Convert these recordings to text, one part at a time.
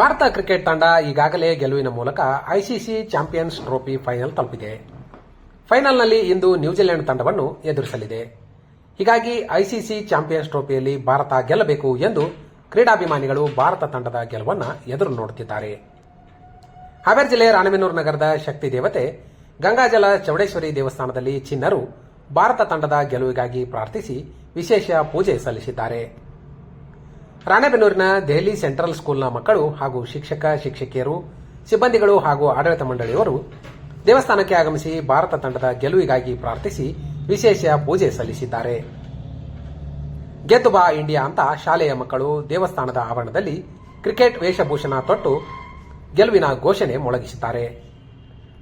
Bharat cricket ತಂಡ ಈಗಾಗಲೇ ಗೆಲುವಿನ ಮೂಲಕ ಐಸಿಸಿ ಚಾಂಪಿಯನ್ಸ್ ಟ್ರೋಫಿ ಫೈನಲ್ ತಲುಪಿದೆ. ಫೈನಲ್ನಲ್ಲಿ ಇಂದು ನ್ಯೂಜಿಲೆಂಡ್ ತಂಡವನ್ನು ಎದುರಿಸಲಿದೆ. ಹೀಗಾಗಿ ಐಸಿಸಿ ಚಾಂಪಿಯನ್ಸ್ ಟ್ರೋಫಿಯಲ್ಲಿ ಭಾರತ ಗೆಲ್ಲಬೇಕು ಎಂದು ಕ್ರೀಡಾಭಿಮಾನಿಗಳು ಭಾರತ ತಂಡದ ಗೆಲುವನ್ನು ಎದುರು ನೋಡುತ್ತಿದ್ದಾರೆ. ಹಾವೇರಿ ಜಿಲ್ಲೆ ರಾಣೆಬೆನ್ನೂರು ನಗರದ ಶಕ್ತಿ ದೇವತೆ, ಗಂಗಾಜಲ ಚೌಡೇಶ್ವರಿ ದೇವಸ್ಥಾನದಲ್ಲಿ ಚಿನ್ನರು ಭಾರತ ತಂಡದ ಗೆಲುವಿಗಾಗಿ ಪ್ರಾರ್ಥಿಸಿ ವಿಶೇಷ ಪೂಜೆ ಸಲ್ಲಿಸಿದ್ದಾರೆ. ರಾಣೆಬೆನ್ನೂರಿನ ದೆಹಲಿ ಸೆಂಟ್ರಲ್ ಸ್ಕೂಲ್ನ ಮಕ್ಕಳು ಹಾಗೂ ಶಿಕ್ಷಕ, ಶಿಕ್ಷಕಿಯರು, ಸಿಬ್ಬಂದಿಗಳು ಹಾಗೂ ಆಡಳಿತ ಮಂಡಳಿಯವರು ದೇವಸ್ಥಾನಕ್ಕೆ ಆಗಮಿಸಿ ಭಾರತ ತಂಡದ ಗೆಲುವಿಗಾಗಿ ಪ್ರಾರ್ಥಿಸಿ ವಿಶೇಷ ಪೂಜೆ ಸಲ್ಲಿಸಿದ್ದಾರೆ. ಗೆದ್ದು ಬಾ ಇಂಡಿಯಾ ಅಂತ ಶಾಲೆಯ ಮಕ್ಕಳು ದೇವಸ್ಥಾನದ ಆವರಣದಲ್ಲಿ ಕ್ರಿಕೆಟ್ ವೇಷಭೂಷಣ ತೊಟ್ಟು ಗೆಲುವಿನ ಘೋಷಣೆ ಮೊಳಗಿಸಿದ್ದಾರೆ.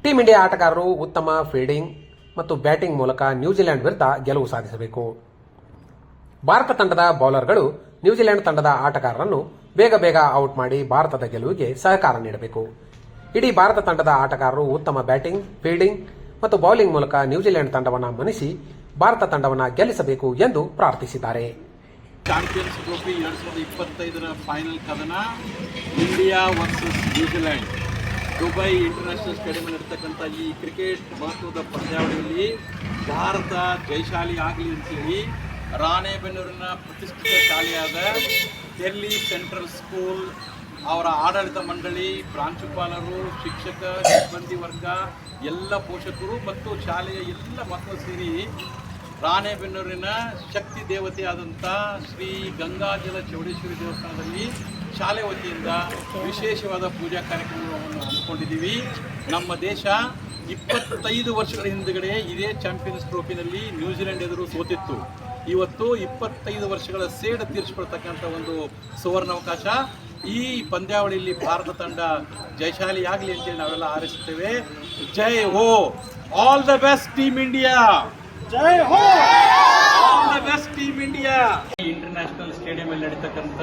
ಟೀಂ ಇಂಡಿಯಾ ಆಟಗಾರರು ಉತ್ತಮ ಫೀಲ್ಡಿಂಗ್ ಮತ್ತು ಬ್ಯಾಟಿಂಗ್ ಮೂಲಕ ನ್ಯೂಜಿಲೆಂಡ್ ವಿರುದ್ಧ ಗೆಲುವು ಸಾಧಿಸಬೇಕು. ಭಾರತ ತಂಡದ ಬೌಲರ್ಗಳು ನ್ಯೂಜಿಲೆಂಡ್ ತಂಡದ ಆಟಗಾರರನ್ನು ಬೇಗ ಬೇಗ ಔಟ್ ಮಾಡಿ ಭಾರತದ ಗೆಲುವಿಗೆ ಸಹಕಾರ ನೀಡಬೇಕು. ಇಡೀ ಭಾರತ ತಂಡದ ಆಟಗಾರರು ಉತ್ತಮ ಬ್ಯಾಟಿಂಗ್, ಫೀಲ್ಡಿಂಗ್ ಮತ್ತು ಬೌಲಿಂಗ್ ಮೂಲಕ ನ್ಯೂಜಿಲೆಂಡ್ ತಂಡವನ್ನು ಮಣಿಸಿ ಭಾರತ ತಂಡವನ್ನು ಗೆಲ್ಲಿಸಬೇಕು ಎಂದು ಪ್ರಾರ್ಥಿಸಿದ್ದಾರೆ. ಚಾಂಪಿಯನ್ಸ್ ಟ್ರೋಫಿ ಎರಡು ಸಾವಿರದ ಇಪ್ಪತ್ತೈದರ ಫೈನಲ್ ಕದನ India versus New Zealand. Dubai International Stadium ಇರ್ತಕ್ಕಂಥ ಈ ಕ್ರಿಕೆಟ್ ಮಹತ್ವದ ಪಂದ್ಯಾವಳಿಯಲ್ಲಿ ಭಾರತ ಜಯಶಾಲಿ ಆಗಲಿ ಅಂತೇಳಿ ರಾಣೆಬೆನ್ನೂರಿನ ಪ್ರತಿಷ್ಠಿತ ಶಾಲೆಯಾದ ಡೆಲ್ಲಿ ಸೆಂಟ್ರಲ್ ಸ್ಕೂಲ್, ಅವರ ಆಡಳಿತ ಮಂಡಳಿ, ಪ್ರಾಂಶುಪಾಲರು, ಶಿಕ್ಷಕ, ಸಿಬ್ಬಂದಿ ವರ್ಗ, ಎಲ್ಲ ಪೋಷಕರು ಮತ್ತು ಶಾಲೆಯ ಎಲ್ಲ ಮಕ್ಕಳು ಸೇರಿ ರಾಣೆಬೆನ್ನೂರಿನ ಶಕ್ತಿ ದೇವತೆಯಾದಂಥ ಶ್ರೀ ಗಂಗಾಜಲ ಚೌಡೇಶ್ವರಿ ದೇವಸ್ಥಾನದಲ್ಲಿ ಶಾಲೆ ವತಿಯಿಂದ ವಿಶೇಷವಾದ ಪೂಜಾ ಕಾರ್ಯಕ್ರಮವನ್ನು ಹಮ್ಮಿಕೊಂಡಿದ್ದೀವಿ. ನಮ್ಮ ದೇಶ ಇಪ್ಪತ್ತೈದು ವರ್ಷಗಳ ಹಿಂದುಗಡೆ ಇದೇ ಚಾಂಪಿಯನ್ಸ್ ಟ್ರೋಫಿನಲ್ಲಿ ನ್ಯೂಜಿಲೆಂಡ್ ಎದುರು ಸೋತಿತ್ತು. ಇವತ್ತು ಇಪ್ಪತ್ತೈದು ವರ್ಷಗಳ ಸೇಡು ತೀರಿಸಿಕೊಳ್ತಕ್ಕಂಥ ಒಂದು ಸುವರ್ಣಾವಕಾಶ. ಈ ಪಂದ್ಯಾವಳಿಯಲ್ಲಿ ಭಾರತ ತಂಡ ಜಯಶಾಲಿ ಆಗಲಿ ಅಂತೇಳಿ ನಾವೆಲ್ಲ ಆರಿಸುತ್ತೇವೆ ಜೈ ಹೋ! All the best team India ಜೈ ಹೋ! All the best team India international stadium ಅಲ್ಲಿ ನಡೀತಕ್ಕಂಥ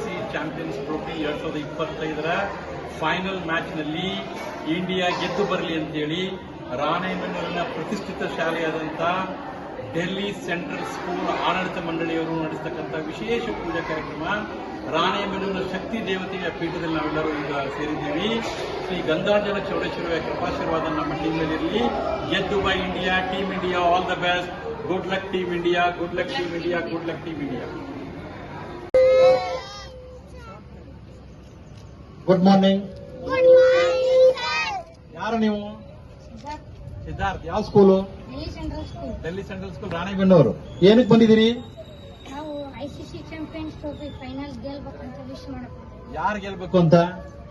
ಸಿ ಚಾಂಪಿಯನ್ಸ್ ಟ್ರೋಫಿ ಎರಡ್ ಸಾವಿರದ ಇಪ್ಪತ್ತೈದರ ಫೈನಲ್ ಮ್ಯಾಚ್ನಲ್ಲಿ ಇಂಡಿಯಾ ಗೆದ್ದು ಬರಲಿ ಅಂತೇಳಿ ರಾಣೆಬೆನ್ನೂರಿನ ಪ್ರತಿಷ್ಠಿತ ಶಾಲೆಯಾದಂಥ ಡೆಲ್ಲಿ ಸೆಂಟ್ರಲ್ ಸ್ಕೂಲ್ ಆಡಳಿತ ಮಂಡಳಿಯವರು ನಡೆಸತಕ್ಕಂಥ ವಿಶೇಷ ಪೂಜಾ ಕಾರ್ಯಕ್ರಮ ರಾಣೆಬೆನ್ನೂರಿನ ಶಕ್ತಿ ದೇವತೆಯ ಪೀಠದಲ್ಲಿ ನಾವೆಲ್ಲರೂ ಈಗ ಸೇರಿದ್ದೀವಿ. ಶ್ರೀ ಗಂಗಾಜಲ ಚೌಡೇಶ್ವರಿಯ ಕೃಪಾಶೀರ್ವಾದ ನಮ್ಮ ಟೀಮ್ ಇರಲಿ ಗೆದ್ದು by India team India all the best. Good luck team India good luck team India good luck team India. Good morning good morning ಯಾರು ನೀವು? ಸಿದ್ಧಾರ್ಥ್. ಯಾವ school Delhi central school Ranebennur ಏನಕ್ಕೆ ಬಂದಿದ್ದೀರಿ? ನಾವು ಐಸಿಸಿ ಚಾಂಪಿಯನ್ಸ್ ಟ್ರೋಫಿ ಫೈನಲ್ ಗೆಲ್ಬೇಕಂತ wish ಮಾಡಬೇಕು ಯಾರು ಗೆಲ್ಬೇಕು ಅಂತ?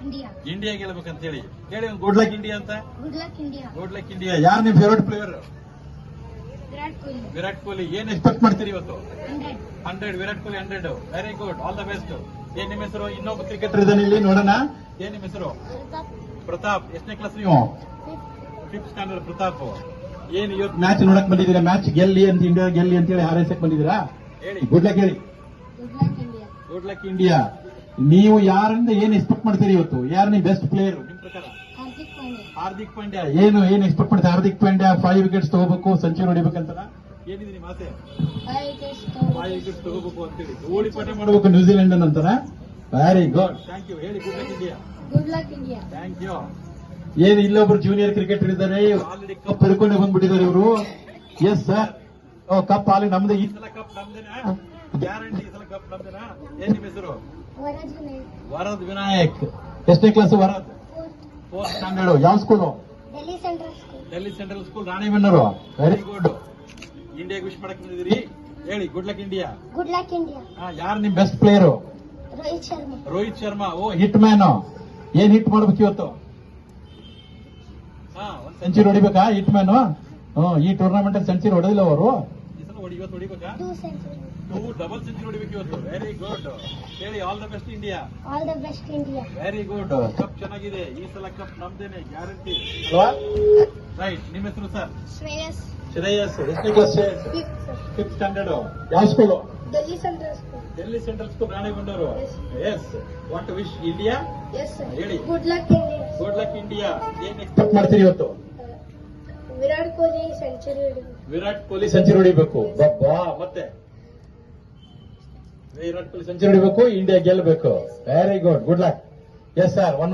ಇಂಡಿಯಾ ಇಂಡಿಯಾ ಅಂತ ಹೇಳಿ. ಹೇಳಿ ಒಂದು ಗುಡ್ ಲಕ್ ಇಂಡಿಯಾ ಅಂತ. Good luck India good luck India ಯಾರು ನಿಮ್ಮ ಫೇವರೇಟ್ ಪ್ಲೇಯರ್ ವಿರಾಟ್ ಕೊಹ್ಲಿ. ವಿರಾಟ್ ಕೊಹ್ಲಿ. ಏನ್ ಎಕ್ಸ್ಪೆಕ್ಟ್ ಮಾಡ್ತೀರಿ ಇವತ್ತು? Hundred. Virat Kohli hundred. Very good all the best ಏನ್ ನಿಮ್ಮ ಹೆಸರು? ಇನ್ನೊಬ್ಬ ಕ್ರಿಕೆಟರ್ ಇದ್ದಾನೆ ಇಲ್ಲಿ ನೋಡೋಣ. ಏನ್ ನಿಮ್ಮ ಹೆಸರು? ಪ್ರತಾಪ್. ಎಷ್ಟನೇ ಕ್ಲಾಸ್ ನೀವು? Fifth standard Pratap. ಮ್ಯಾಚ್ ನೋಡಕ್ ಬಂದಿದ್ದೀರಾ? ಮ್ಯಾಚ್ ಗೆಲ್ಲಿ ಅಂತ ಇಂಡಿಯಾ ಗೆಲ್ಲಿ ಅಂತ ಹೇಳಿ ಹಾರೈಸಕ್ ಬಂದಿದ್ದೀರಾ? ಹೇಳಿ. ಗುಡ್ ಲಕ್ ಹೇಳಿ. Good luck India good luck India ನೀವು ಯಾರಿಂದ ಏನ್ ಎಕ್ಸ್ಪೆಕ್ಟ್ ಮಾಡ್ತೀರಿ ಇವತ್ತು? ಯಾರು ನೀವು ಬೆಸ್ಟ್ ಪ್ಲೇಯರ್ ನಿಮ್ ಪ್ರಕಾರ? ಹಾರ್ದಿಕ್ ಪಾಂಡ್ಯ ಏನು ಏನ್ ಎಕ್ಸ್ಪೆಕ್ಟ್ ಮಾಡ್ತಾರೆ? ಹಾರ್ದಿಕ್ ಪಾಂಡ್ಯ ಫೈವ್ ವಿಕೆಟ್ಸ್ ತಗೋಬೇಕು ಸೆಂಚುರಿ ಹೊಡಿಬೇಕಂತ ಏನಿದೆ ನಿಮ್ಮ ಆಸೆ? ಫೈವ್ ವಿಕೆಟ್ಸ್ ತಗೋಬೇಕು. ಅಂತೇಳಿ. ಓಡಿಪಾಠ ಮಾಡಬೇಕು ನ್ಯೂಜಿಲೆಂಡ್ ನಂತರ ವೆರಿ ಗುಡ್ ಥ್ಯಾಂಕ್ ಯು ಹೇಳಿ good luck India good luck India thank you ಏನು ಇಲ್ಲೊಬ್ರು ಜೂನಿಯರ್ ಕ್ರಿಕೆಟರ್ ಇದ್ದಾರೆ ಆಲ್ರೆಡಿ ಕಪ್ ಹಿಡ್ಕೊಂಡು ಬಂದ್ಬಿಟ್ಟಿದ್ದಾರೆ ಇವರು. ಎಸ್ ಸರ್ ಕಪ್ ಆಲಿ ನಮ್ದು ಈ ಸಲ ಕಪ್ ನಮ್ದೇನಾ? ಗ್ಯಾರಂಟಿ ಈ ಸಲ ಕಪ್ ನಮ್ದೇನಾ? ಏನ್ ನಿಮ್ಮ ಹೆಸರು? ವರದ್ ವಿನಯ್ ವರದ್ ವಿನಾಯಕ್ ಎಷ್ಟೇ ಕ್ಲಾಸ್ ವರದ್ ಫೋರ್ತ್ ಸ್ಟ್ಯಾಂಡರ್ಡ್ ಯಾವ school Delhi central school. Rani central school Ranebennur. Very good ಇಂಡಿಯಾಗೆ ವಿಶ್ ಮಾಡಕ್ ಬಂದಿದ್ದೀರಿ? ಹೇಳಿ good luck India good luck India ಯಾರು ನಿಮ್ best player Rohit Sharma. Rohit Sharma. Oh hitman ಏನ್ ಹಿಟ್ ಮಾಡ್ಬೇಕು ಇವತ್ತು? ಸೆಂಚುರಿ ಹೊಡಿಬೇಕಾ? ಹಿಟ್ ಮ್ಯಾನ್ ಹ್ಮ್ ಈ ಟೂರ್ನಮೆಂಟ್ ಅಲ್ಲಿ ಸೆಂಚುರಿ ಹೊಡೆದಿಲ್ಲ ಅವರು. ಡಬಲ್ ಸೆಂಚುರಿ ಹೊಡಿಬೇಕು? ಇವತ್ತು. ವೆರಿ ಗುಡ್ ಹೇಳಿ all the best India all the best India very good cup ಚೆನ್ನಾಗಿದೆ. ಈ ಸಲ ಕಪ್ ನಮ್ದೇನೆ ಗ್ಯಾರಂಟಿ ಅಲ್ವಾ? ರೈಟ್ ನಿಮ್ಮ ಹೆಸರು ಸರ್? ಶ್ರೇಯಸ್. ಶ್ರೇಯಸ್. ಎಷ್ಟನೇ ಕ್ಲಾಸ್ ಫಿಫ್ತ್ ಫಿಫ್ತ್ ಸ್ಟ್ಯಾಂಡರ್ಡ್ ಯಾವ school Delhi central school. Delhi central school yes what wish India yes ಹೇಳಿ. Good luck India good luck India ಏನ್ ಎಕ್ಸ್ಪೆಕ್ಟ್ ಮಾಡ್ತೀರಿ ಇವತ್ತು? ವಿರಾಟ್ ಕೊಹ್ಲಿ ಸೆಂಚುರಿ ವಿರಾಟ್ ಕೊಹ್ಲಿ ಸೆಂಚುರಿ ಹೊಡಿಬೇಕು. ಬಬ್ಬಾ ಮತ್ತೆ? ವಿರಾಟ್ ಕೊಹ್ಲಿ ಸೆಂಚುರಿ ಹೊಡಿಬೇಕು ಇಂಡಿಯಾ ಗೆಲ್ಲಬೇಕು very good good luck yes sir one